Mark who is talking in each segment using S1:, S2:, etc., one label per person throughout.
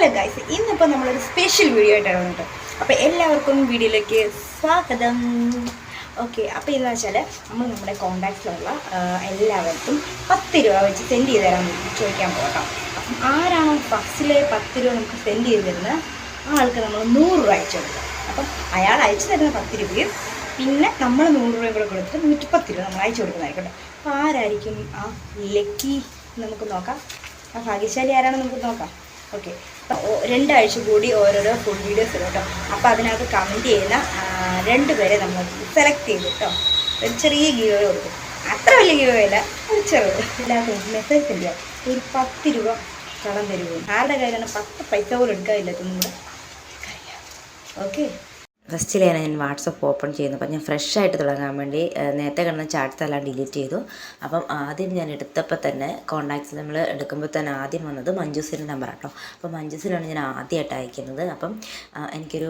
S1: Hello guys ഇന്നിപ്പോൾ നമ്മളൊരു special video ആയിട്ടാണ് വന്നിട്ട് അപ്പോൾ എല്ലാവർക്കും വീഡിയോയിലേക്ക് സ്വാഗതം. ഓക്കെ അപ്പോൾ എന്താ വെച്ചാൽ നമ്മൾ നമ്മുടെ കോണ്ടാക്ട്സിലുള്ള എല്ലാവർക്കും പത്ത് രൂപ വെച്ച് സെൻഡ് ചെയ്ത് തരാൻ ചോദിക്കാൻ പോകട്ടോ അപ്പം ആരാണോ ഫസ്റ്റിലെ പത്ത് രൂപ നമുക്ക് സെൻഡ് ചെയ്ത് തരുന്നത്? ആ ആൾക്ക് നമ്മൾ നൂറ് രൂപ അയച്ചു കൊടുക്കുക അപ്പം അയാൾ അയച്ചു തരുന്ന പത്ത് രൂപയും പിന്നെ നമ്മൾ നൂറ് രൂപയും കൂടെ കൊടുത്തിട്ട് നൂറ്റിപ്പത്ത് രൂപ നമ്മൾ അയച്ചു കൊടുക്കുന്നതായിക്കോട്ടെ അപ്പോൾ ആരായിരിക്കും ആ ലക്കി നമുക്ക് നോക്കാം. ആ ഭാഗ്യശാലി ആരാണെന്ന് നമുക്ക് നോക്കാം. ഓക്കെ രണ്ടാഴ്ച കൂടി ഓരോരോ ഫുൾ വീഡിയോസ് ഇടും കേട്ടോ അപ്പോൾ അതിനകത്ത് കമന്റ് ചെയ്യുന്ന രണ്ട് പേരെ നമ്മൾ സെലക്ട് ചെയ്തു കേട്ടോ ഒരു ചെറിയ ഗീവേ കൊടുക്കും അത്ര വലിയ ഗീവേ അല്ല ഒരു ചെറുത് എല്ലാവർക്കും മെസ്സേജ് ഇല്ല? ഒരു പത്ത് രൂപ കടം തരുമോ ആരുടെ കയ്യിലാണ് പത്ത് പൈസ പോലും എടുക്കാനില്ലാത്തതും കൂടെ? ഓക്കെ
S2: ഫസ്റ്റിലാണ് ഞാൻ വാട്സപ്പ് ഓപ്പൺ ചെയ്യുന്നു. അപ്പം ഞാൻ ഫ്രഷ് ആയിട്ട് തുടങ്ങാൻ വേണ്ടി നേരത്തെ കിടന്ന ചാറ്റ്സ് എല്ലാം ഡിലീറ്റ് ചെയ്തു. അപ്പം ആദ്യം ഞാൻ എടുത്തപ്പോൾ തന്നെ കോൺടാക്ട്സ് നമ്മൾ എടുക്കുമ്പോൾ തന്നെ ആദ്യം വന്നത് മഞ്ജുസിന്റെ നമ്പർ കേട്ടോ അപ്പം മഞ്ജുസിനാണ് ഞാൻ ആദ്യമായിട്ട് അയക്കുന്നത്. അപ്പം എനിക്കൊരു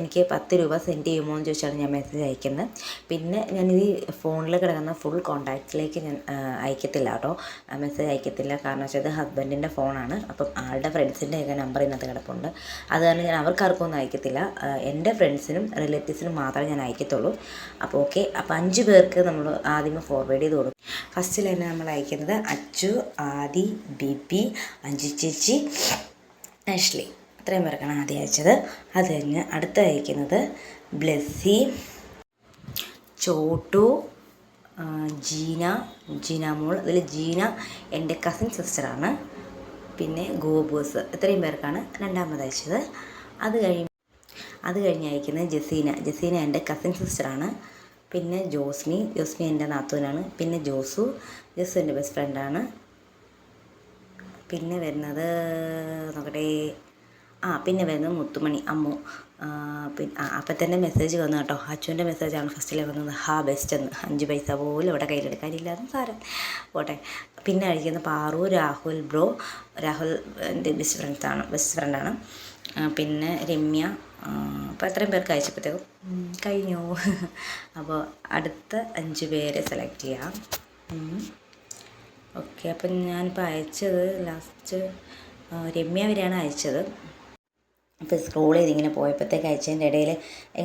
S2: എനിക്ക് പത്ത് രൂപ സെൻഡ് ചെയ്യുമോ എന്ന് ചോദിച്ചാണ് ഞാൻ മെസ്സേജ് അയക്കുന്നത് പിന്നെ ഞാൻ ഈ ഫോണിൽ കിടക്കുന്ന ഫുൾ കോൺടാക്ട്സിലേക്ക് ഞാൻ അയക്കത്തില്ല കേട്ടോ. മെസ്സേജ് അയക്കത്തില്ല. കാരണം വെച്ചാൽ ഇത് ഹസ്ബൻഡിന്റെ ഫോണാണ് അപ്പം ആളുടെ ഫ്രണ്ട്സിന്റെ ഒക്കെ നമ്പർ ഇന്നത്തെ കിടപ്പുണ്ട്. അത് കാരണം ഞാൻ അവർക്കാർക്കൊന്നും അയക്കത്തില്ല. എന്റെ ഫ്രണ്ട്സിനും റിലേറ്റീവ്സിനും മാത്രമേ ഞാൻ അയക്കത്തുള്ളൂ. അപ്പോൾ ഓക്കെ അപ്പോൾ അഞ്ച് പേർക്ക് നമ്മൾ ആദ്യമേ ഫോർവേഡ് ചെയ്ത് കൊടുക്കും. ഫസ്റ്റിൽ തന്നെ നമ്മൾ അയക്കുന്നത് അച്ചു ആദി ബിബി അഞ്ചു ചേച്ചി ആഷ്ലി അത്രയും പേർക്കാണ് ആദ്യം അയച്ചത്. അത് കഴിഞ്ഞ് അടുത്ത് അയക്കുന്നത് ബ്ലെസ്സി ചോട്ടു ജീന ജീന മോൾ. അതിൽ ജീന എന്റെ കസിൻ സിസ്റ്ററാണ് പിന്നെ ഗോബൂസ് ഇത്രയും പേർക്കാണ് രണ്ടാമത് അയച്ചത്. അത് കഴിഞ്ഞ് അത് കഴിഞ്ഞായിരിക്കുന്നത് ജസീന. ജസീന എന്റെ കസിൻ സിസ്റ്ററാണ് പിന്നെ ജോസ്മി ജോസ്മി എന്റെ നാത്തൂനാണ്. പിന്നെ ജോസു. ജോസു എന്റെ ബെസ്റ്റ് ഫ്രണ്ടാണ് പിന്നെ വരുന്നത് നോക്കട്ടെ ആ പിന്നെ വരുന്നത് മുത്തുമണി അമ്മു. പിന്നെ അപ്പം തന്നെ മെസ്സേജ് വന്നു കേട്ടോ. അച്ചുവിന്റെ മെസ്സേജാണ് ഫസ്റ്റിലെ വന്നത്. ഹാ ബെസ്റ്റ് എന്ന്. അഞ്ച് പൈസ പോലും ഇവിടെ കയ്യിലെടുക്കാനില്ലാതെ സാരം പോട്ടെ. പിന്നെ അഴിക്കുന്ന പാറു രാഹുൽ ബ്രോ. രാഹുൽ എന്റെ ബെസ്റ്റ് ഫ്രണ്ട്സാണ് ബെസ്റ്റ് ഫ്രണ്ടാണ് പിന്നെ രമ്യ. അപ്പോൾ അത്രയും പേർക്ക് അയച്ചപ്പോഴത്തേക്കും കഴിഞ്ഞു. അപ്പോൾ അടുത്ത അഞ്ച് പേരെ സെലക്ട് ചെയ്യാം. ഓക്കെ അപ്പം ഞാനിപ്പോൾ അയച്ചത് ലാസ്റ്റ് രമ്യ വരെയാണ് അയച്ചത്. അപ്പോൾ സ്ക്രോൾ ചെയ്ത് ഇങ്ങനെ പോയപ്പോഴത്തേക്ക് അയച്ചതിന്റെ ഇടയിൽ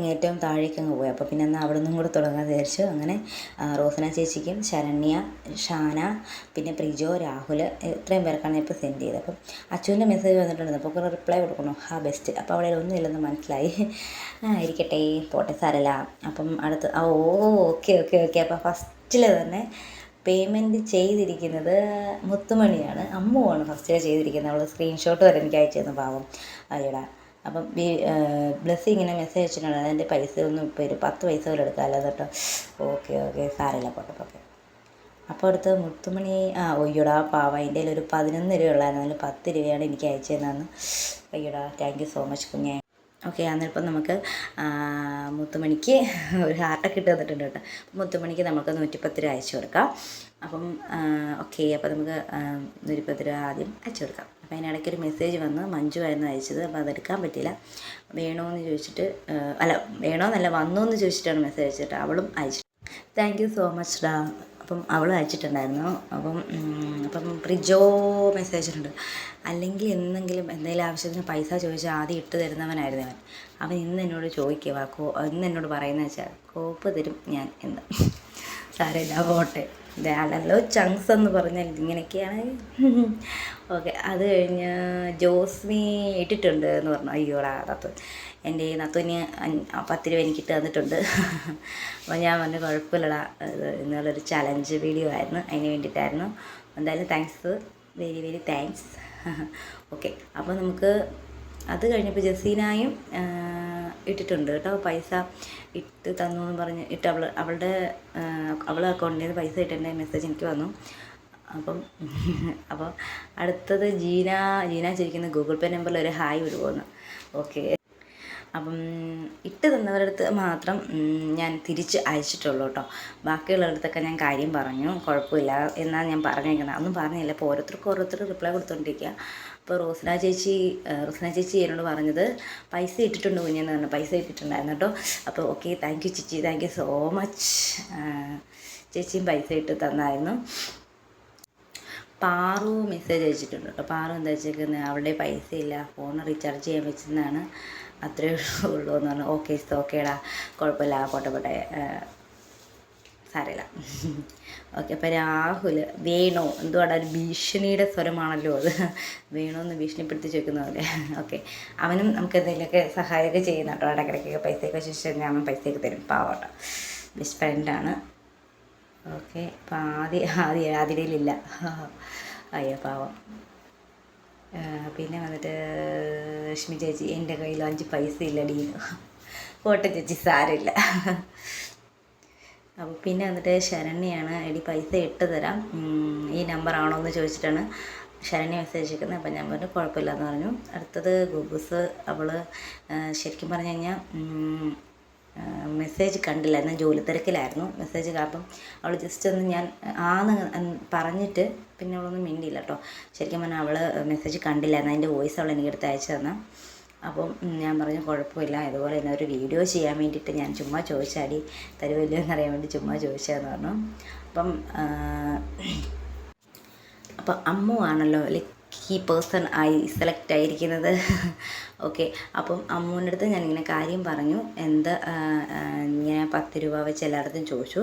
S2: ഏറ്റവും താഴേക്ക് അങ്ങ് പോയി. അപ്പോൾ പിന്നെ എന്നാൽ അവിടെ നിന്നും കൂടെ തുടങ്ങാൻ വിചാരിച്ചു. അങ്ങനെ റോസന ചേച്ചിക്കും ശരണ്യ ഷാന പിന്നെ പ്രിജോ രാഹുൽ ഇത്രയും പേർക്കാണ് ഇപ്പോൾ സെൻഡ് ചെയ്തത്. അപ്പം അച്ഛന്റെ മെസ്സേജ് വന്നിട്ടുണ്ട്. അപ്പോൾ കുറേ റിപ്ലൈ കൊടുക്കണോ ഹാ ബെസ്റ്റ് അപ്പോൾ അവിടെ ഒന്നും ഇല്ലെന്ന് മനസ്സിലായി. ആ ഇരിക്കട്ടെ പോട്ടെ സാരല്ല അപ്പം അടുത്ത് ആ ഓ ഓക്കെ ഓക്കെ ഓക്കെ. അപ്പോൾ ഫസ്റ്റിൽ തന്നെ പേയ്മെന്റ് ചെയ്തിരിക്കുന്നത് മുത്തുമണിയാണ്. അമ്മുവാണ് ഫസ്റ്റ് ചെയ്തിരിക്കുന്നത്. അവൾ സ്ക്രീൻഷോട്ട് വരെ എനിക്ക് അയച്ചു തന്നു പാവം. അയ്യടാ. അപ്പം ബി ബ്ലസ് ഇങ്ങനെ മെസ്സേജ് അയച്ചിട്ടുണ്ട്. അതിന്റെ പൈസ ഒന്നും ഇപ്പോൾ ഒരു പത്ത് പൈസ പോലും എടുക്കാമല്ലോ കേട്ടോ. ഓക്കെ ഓക്കെ സാരമില്ല പോട്ടെ ഓക്കെ അപ്പോൾ അടുത്ത് മുത്തുമണി ആ ഒയ്യടാ പാവ. കയ്യിൽ ഒരു പതിനൊന്ന് രൂപ ഉള്ളായിരുന്നു അതിൽ പത്ത് രൂപയാണ് എനിക്ക് അയച്ചു അയ്യടാ താങ്ക് യു സോ മച്ച് കുഞ്ഞേ. ഓക്കെ അന്നിപ്പം നമുക്ക് മുത്തുമണിക്ക് ഒരു ഹാർട്ടൊക്കെ ഇട്ട് തന്നിട്ടുണ്ട് കേട്ടോ. മുത്തുമണിക്ക് നമുക്ക് നൂറ്റിപ്പത്ത് രൂപ അയച്ചു കൊടുക്കാം. അപ്പം ഓക്കെ അപ്പോൾ നമുക്ക് നൂറ്റിപ്പത്ത് രൂപ ആദ്യം അയച്ചു കൊടുക്കാം. അപ്പോൾ അതിനിടയ്ക്ക് ഒരു മെസ്സേജ് വന്ന് മഞ്ജു ആയിരുന്നു അയച്ചത് അപ്പോൾ അതെടുക്കാൻ പറ്റിയില്ല. വേണോന്ന് ചോദിച്ചിട്ട് അല്ല വേണോന്നല്ല വന്നോ എന്ന് ചോദിച്ചിട്ടാണ് മെസ്സേജ് അയച്ചിട്ട് അവളും അയച്ചിട്ട് താങ്ക് യു സോ മച്ച് ഡാ. അപ്പം അവൾ അയച്ചിട്ടുണ്ടായിരുന്നു. അപ്പം അപ്പം പ്രിജോ മെസ്സേജ് ഉണ്ട് അല്ലെങ്കിൽ എന്തെങ്കിലും എന്തെങ്കിലും ആവശ്യത്തിന് പൈസ ചോദിച്ചാൽ ആദ്യം ഇട്ട് തരുന്നവനായിരുന്നു അവൻ. അവൻ ഇന്ന് എന്നോട് ചോദിക്കുക കോ ഇന്ന് എന്നോട് പറയുന്നത് വെച്ചാൽ കോപ്പ് തരും ഞാൻ എന്ന്. സാരമില്ല പോട്ടെ. ഇതാണല്ലോ ചങ്സ് എന്ന് പറഞ്ഞാൽ ഇങ്ങനെയൊക്കെയാണ്. ഓക്കെ അത് കഴിഞ്ഞ് ജോസ്മി ഇട്ടിട്ടുണ്ട് എന്ന് പറഞ്ഞു. അയ്യോടാ നത്തു എന്റെ ഈ നത്തുവിന് പത്ത് രൂപ എനിക്കിട്ട് തന്നിട്ടുണ്ട്. അപ്പോൾ ഞാൻ പറഞ്ഞു കുഴപ്പമില്ലടാ എന്നുള്ളൊരു ചലഞ്ച് വീഡിയോ ആയിരുന്നു അതിന് വേണ്ടിയിട്ടായിരുന്നു. എന്തായാലും thanks very very thanks okay അപ്പോൾ നമുക്ക് അത് കഴിഞ്ഞപ്പോൾ ജസീനായും ഇട്ടിട്ടുണ്ട് കേട്ടോ. പൈസ ഇട്ട് തന്നു എന്ന് പറഞ്ഞ് ഇട്ട് അവൾ അവളുടെ അവളെ അക്കൗണ്ടിൽ നിന്ന് പൈസ ഇട്ടേണ്ട മെസ്സേജ് എനിക്ക് വന്നു. അപ്പം അപ്പോൾ അടുത്തത് ജീന ജീന ചോദിക്കുന്ന ഗൂഗിൾ പേ നമ്പറിൽ ഒരു ഹായ് വിടുമോന്ന് ഓക്കെ അപ്പം ഇട്ട് തന്നവരടുത്ത് മാത്രം ഞാൻ തിരിച്ച് അയച്ചിട്ടുള്ളൂ കേട്ടോ. ബാക്കിയുള്ളവരടുത്തൊക്കെ ഞാൻ കാര്യം പറഞ്ഞു. കുഴപ്പമില്ല. എന്നാണ് ഞാൻ പറഞ്ഞേക്കുന്നത് ഒന്നും പറഞ്ഞില്ല. അപ്പോൾ ഓരോരുത്തർക്കും ഓരോരുത്തർ റിപ്ലൈ കൊടുത്തുകൊണ്ടിരിക്കുക അപ്പോൾ റോസ്ന ചേച്ചി റോസ്ന ചേച്ചി എന്നോട് പറഞ്ഞത് പൈസ ഇട്ടിട്ടുണ്ട് കുഞ്ഞെന്ന് പറഞ്ഞു. പൈസ ഇട്ടിട്ടുണ്ടായിരുന്നു കേട്ടോ. അപ്പോൾ ഓക്കെ താങ്ക് യു ചേച്ചി. താങ്ക് യു സോ മച്ച് ചേച്ചിയും പൈസ ഇട്ട് തന്നായിരുന്നു. പാറു മെസ്സേജ് അയച്ചിട്ടുണ്ട് കേട്ടോ. പാറു എന്താ വെച്ചേക്കുന്നത് അവിടെ പൈസ ഇല്ല. ഫോൺ റീചാർജ് ചെയ്യാൻ വെച്ചെന്നാണ് അത്രേ ഉള്ളൂ എന്ന് പറഞ്ഞു. ഓക്കെ ഓക്കേടാ കുഴപ്പമില്ല. പോട്ടെ. പോട്ടെ സാരമില്ല. ഓക്കെ അപ്പോൾ രാഹുൽ വേണോ. എന്തുവാടാ? ഒരു ഭീഷണിയുടെ സ്വരമാണല്ലോ അത്. വേണോ എന്ന് ഭീഷണിപ്പെടുത്തി ചോദിക്കുന്ന പോലെ. ഓക്കെ അവനും നമുക്ക് എന്തെങ്കിലുമൊക്കെ സഹായമൊക്കെ ചെയ്യുന്ന കേട്ടോ ഇടയ്ക്കിടയ്ക്കൊക്കെ പൈസയൊക്കെ ചോദിച്ചു അവൻ പൈസയൊക്കെ തരും. പാവട്ടോ ബെസ്റ്റ് ഫ്രണ്ടാണ് ഓക്കെ. അപ്പം ആദ്യ ആദ്യ ആതിരയിലില്ല അയ്യോ പാവം. പിന്നെ വന്നിട്ട് ലക്ഷ്മി ചേച്ചി എന്റെ കയ്യിൽ അഞ്ച് പൈസ ഇല്ലടി കോട്ട ചേച്ചി സാരമില്ല. അപ്പോൾ പിന്നെ വന്നിട്ട് ശരണ്യാണ് എടി പൈസ ഇട്ട് തരാം. ഈ നമ്പർ ആണോ എന്ന് ചോദിച്ചിട്ടാണ് ശരണ്യ മെസ്സേജ് അയച്ചിരിക്കുന്നത് അപ്പം ഞാൻ പറഞ്ഞു കുഴപ്പമില്ല എന്ന് പറഞ്ഞു. അടുത്തത് ഗുബുസ് അവൾ ശരിക്കും പറഞ്ഞു കഴിഞ്ഞാൽ മെസ്സേജ് കണ്ടില്ല. എന്നാൽ ജോലി തിരക്കിലായിരുന്നു. മെസ്സേജ് അപ്പം അവൾ ജസ്റ്റ് ഒന്ന് ഞാൻ ആന്ന് പറഞ്ഞിട്ട് പിന്നെ അവളൊന്നും മിണ്ടിയില്ല കേട്ടോ ശരിക്കും പറഞ്ഞാൽ അവൾ മെസ്സേജ് കണ്ടില്ല. എന്നാൽ അതിന്റെ വോയിസ് അവൾ എനിക്കെടുത്ത് അയച്ചു തന്നെ. അപ്പം ഞാൻ പറഞ്ഞു കുഴപ്പമില്ല. ഇതുപോലെ തന്നെ ഒരു വീഡിയോ ചെയ്യാൻ വേണ്ടിയിട്ട് ഞാൻ ചുമ്മാ ചോദിച്ചാടി. തരുമല്ലോ എന്നറിയാൻ വേണ്ടി ചുമ്മാ ചോദിച്ചതെന്ന് പറഞ്ഞു. അപ്പം അപ്പം അമ്മു ആണല്ലോ ലക്കി പേഴ്സൺ ആയി സെലക്ട് ആയിരിക്കുന്നത്. ഓക്കെ അപ്പം അമ്മൂന്റെ അടുത്ത് ഞാനിങ്ങനെ കാര്യം പറഞ്ഞു. എന്താ ഞാൻ പത്ത് രൂപ വെച്ച് എല്ലായിടത്തും ചോദിച്ചു.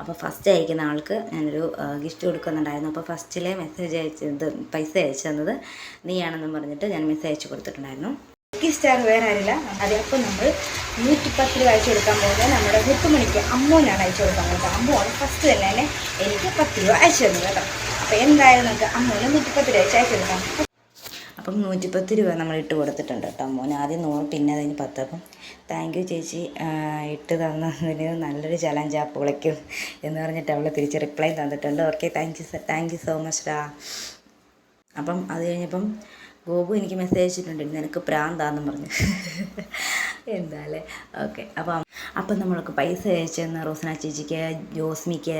S2: അപ്പോൾ ഫസ്റ്റ് അയക്കുന്ന ആൾക്ക് ഞാനൊരു ഗിഫ്റ്റ് കൊടുക്കുന്നുണ്ടായിരുന്നു. അപ്പോൾ ഫസ്റ്റിലെ മെസ്സേജ് അയച്ചത് പൈസ അയച്ചു തന്നത് നീയാണെന്നും പറഞ്ഞിട്ട് ഞാൻ മെസ്സേജ് അയച്ചു കൊടുത്തിട്ടുണ്ടായിരുന്നു.
S1: ലക്കി സ്റ്റാർ വേറെ ആരില്ല അതെ നമ്മൾ നൂറ്റി പത്ത് രൂപ അയച്ചു കൊടുക്കാൻ പോകുന്നത് നമ്മുടെ മുത്തുമണിക്ക് അമ്മൂനാണ് അയച്ചു കൊടുക്കാൻ പോകുന്നത്. അമ്മുവാണ് ഫസ്റ്റ് തന്നെ തന്നെ എനിക്ക് പത്ത് രൂപ അയച്ചു തന്നത് കേട്ടോ. അപ്പോൾ എന്തായാലും നമുക്ക് അമ്മൂന് നൂറ്റിപ്പത്ത് രൂപ വെച്ച് കൊടുക്കാം.
S2: അപ്പം നൂറ്റിപ്പത്ത് രൂപ നമ്മൾ ഇട്ട് കൊടുത്തിട്ടുണ്ട് കേട്ടോ മോൻ ആദ്യം നൂറ് പിന്നെ അതിന് പത്ത്. അപ്പം താങ്ക് യു ചേച്ചി. ഇട്ട് തന്നതിന് നല്ലൊരു ചലഞ്ച് ആ പൊളിക്കും എന്ന് പറഞ്ഞിട്ട് അവൾ തിരിച്ച് റിപ്ലൈ തന്നിട്ടുണ്ട്. Okay thank you thank you so much ഡാ അപ്പം അത് കഴിഞ്ഞപ്പം ഗോപു എനിക്ക് മെസ്സേജ് അയച്ചിട്ടുണ്ട്. നിനക്ക് പ്രാന്താന്നും പറഞ്ഞു. എന്താല്ലേ ഓക്കെ അപ്പം അപ്പം നമ്മൾക്ക് പൈസ അയച്ചെന്ന് റോസന ചേച്ചിക്ക് ജോസ്മിക്ക്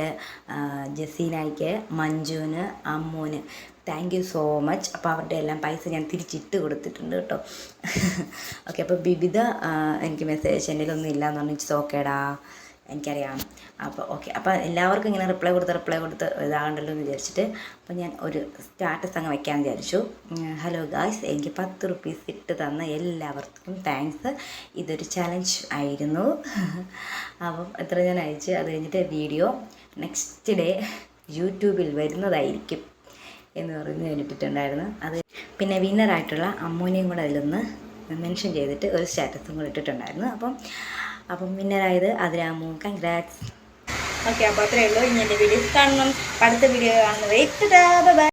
S2: ജസീനായിക്ക് മഞ്ജുവിന് അമ്മൂന് താങ്ക് യു സോ മച്ച് അപ്പോൾ അവരുടെ എല്ലാം പൈസ ഞാൻ തിരിച്ചിട്ട് കൊടുത്തിട്ടുണ്ട് കേട്ടോ. ഓക്കെ അപ്പോൾ ബിബിത എനിക്ക് മെസ്സേജ് അയച്ചു എന്റെ ഒന്നും ഇല്ല എന്ന് പറഞ്ഞു ഓക്കേടാ എനിക്കറിയാം. അപ്പോൾ ഓക്കെ. അപ്പോൾ എല്ലാവർക്കും ഇങ്ങനെ റിപ്ലൈ കൊടുത്ത് റിപ്ലൈ കൊടുത്ത് ഇതാകണ്ടല്ലോ എന്ന് വിചാരിച്ചിട്ട് അപ്പോൾ ഞാൻ ഒരു സ്റ്റാറ്റസ് അങ്ങ് വെക്കാൻ വിചാരിച്ചു. ഹലോ ഗായ്സ് എനിക്ക് പത്ത് റുപ്പീസ് ഇട്ട് തന്ന എല്ലാവർക്കും താങ്ക്സ് ഇതൊരു ചലഞ്ച് ആയിരുന്നു. അപ്പം എത്ര ഞാൻ അയച്ച് അത് കഴിഞ്ഞിട്ട് വീഡിയോ നെക്സ്റ്റ് ഡേ യൂട്യൂബിൽ വരുന്നതായിരിക്കും എന്ന് പറഞ്ഞ് ഞാൻ ഇട്ടിട്ടുണ്ടായിരുന്നു അത് പിന്നെ വിന്നറായിട്ടുള്ള അമ്മൂനെയും കൂടെ അതിലൊന്ന് മെൻഷൻ ചെയ്തിട്ട് ഒരു സ്റ്റാറ്റസും കൂടെ ഇട്ടിട്ടുണ്ടായിരുന്നു. അപ്പം അപ്പം വിന്നറായത് അതിരാമു. കൺഗ്രാറ്റ്സ്
S1: ഓക്കെ അപ്പോൾ അത്രയേ ഉള്ളൂ. ഇനി എന്റെ വീഡിയോസ് കാണണം. അടുത്ത വീഡിയോ കാണുന്നത് ബൈ